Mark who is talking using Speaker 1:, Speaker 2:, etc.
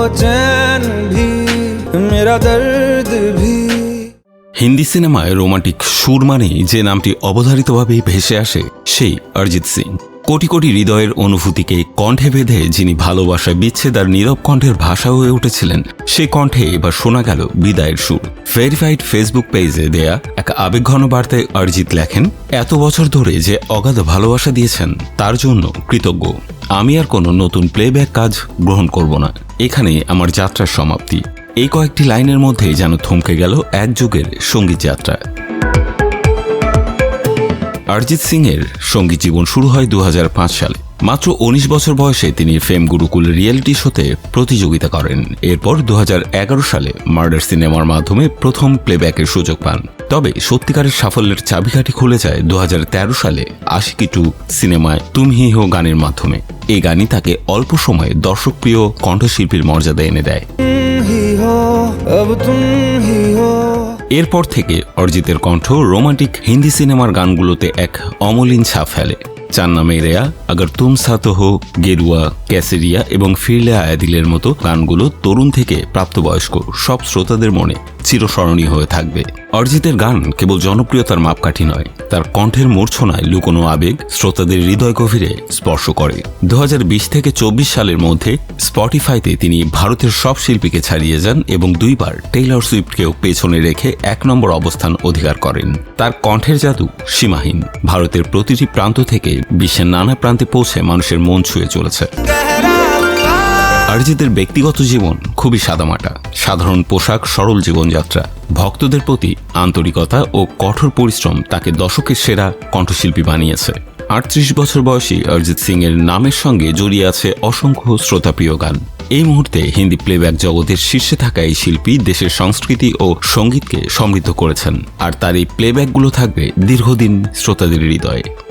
Speaker 1: चैन भी मेरा दर्द भी
Speaker 2: হিন্দি সিনেমায় রোমান্টিক সুর মানেই যে নামটি অবধারিতভাবে ভেসে আসে সেই অরিজিৎ সিং কোটি কোটি হৃদয়ের অনুভূতিকে কণ্ঠে বেঁধে যিনি ভালোবাসায় বিচ্ছেদ আর নীরব কণ্ঠের ভাষা হয়ে উঠেছিলেন সেই কণ্ঠে এবার শোনা গেল বিদায়ের সুর ভেরিফাইড ফেসবুক পেজে দেয়া এক আবেগঘন বার্তায় অরিজিৎ লেখেন এত বছর ধরে যে অগাধ ভালোবাসা দিয়েছেন তার জন্য কৃতজ্ঞ আমি আর কোনো নতুন প্লেব্যাক কাজ গ্রহণ করব না। এখানে আমার যাত্রার সমাপ্তি। এই কয়েকটি লাইনের মধ্যে যেন থমকে গেল এক যুগের সংগীত যাত্রা। অরিজিৎ সিংয়ের সংগীত জীবন শুরু হয় দুহাজার পাঁচ সালে। মাত্র ১৯ বছর বয়সে তিনি ফেম গুরুকুল রিয়েলিটি শোতে প্রতিযোগিতা করেন। এরপর দু হাজার এগারো সালে মার্ডার সিনেমার মাধ্যমে প্রথম প্লেব্যাকের সুযোগ পান। তবে সত্যিকারের সাফল্যের চাবিকাঠি খুলে যায় দু হাজার তেরো সালে আশিকি টু সিনেমায় তুমি হো গানের মাধ্যমে। এই গানই তাকে অল্প সময়ে দর্শকপ্রিয় কণ্ঠশিল্পীর মর্যাদা এনে দেয়। এরপর থেকে অরিজিতের কণ্ঠ রোমান্টিক হিন্দি সিনেমার গানগুলোতে এক অমলিন ছাপ ফেলে। চান্না মেরেয়া আগর তুম সাতো হো গেরুয়া, ক্যাসেরিয়া এবং ফিরলে আয়াদিলের মতো গানগুলো তরুণ থেকে প্রাপ্তবয়স্ক সব শ্রোতাদের মনে চিরস্মরণীয় হয়ে থাকবে। অরিজিতের গান কেবল জনপ্রিয়তার মাপকাঠি নয়, তার কণ্ঠের মূর্ছনায় লুকোনো আবেগ শ্রোতাদের হৃদয় গভীরে স্পর্শ করে। দু হাজার বিশ থেকে চব্বিশ সালের মধ্যে স্পটিফাইতে তিনি ভারতের সব শিল্পীকে ছাড়িয়ে যান এবং দুইবার টেইলর সুইফটকেও পেছনে রেখে এক নম্বর অবস্থান অধিকার করেন। তার কণ্ঠের জাদু সীমাহীন, ভারতের প্রতিটি প্রান্ত থেকে বিশ্বের নানা প্রান্তে পৌঁছে মানুষের মন ছুঁয়ে চলেছে। অরিজিতের ব্যক্তিগত জীবন খুবই সাদামাটা, সাধারণ পোশাক, সরল জীবনযাত্রা। ভক্তদের প্রতি আন্তরিকতা ও কঠোর পরিশ্রম তাকে দশকের সেরা কণ্ঠশিল্পী বানিয়েছে। আটত্রিশ বছর বয়সী অরিজিৎ সিং এর নামের সঙ্গে জড়িয়ে আছে অসংখ্য শ্রোতাপ্রিয় গান। এই মুহূর্তে হিন্দি প্লেব্যাক জগতের শীর্ষে থাকা এই শিল্পী দেশের সংস্কৃতি ও সঙ্গীতকে সমৃদ্ধ করেছেন। আর তার এই প্লেব্যাকগুলো থাকবে দীর্ঘদিন শ্রোতাদের হৃদয়ে।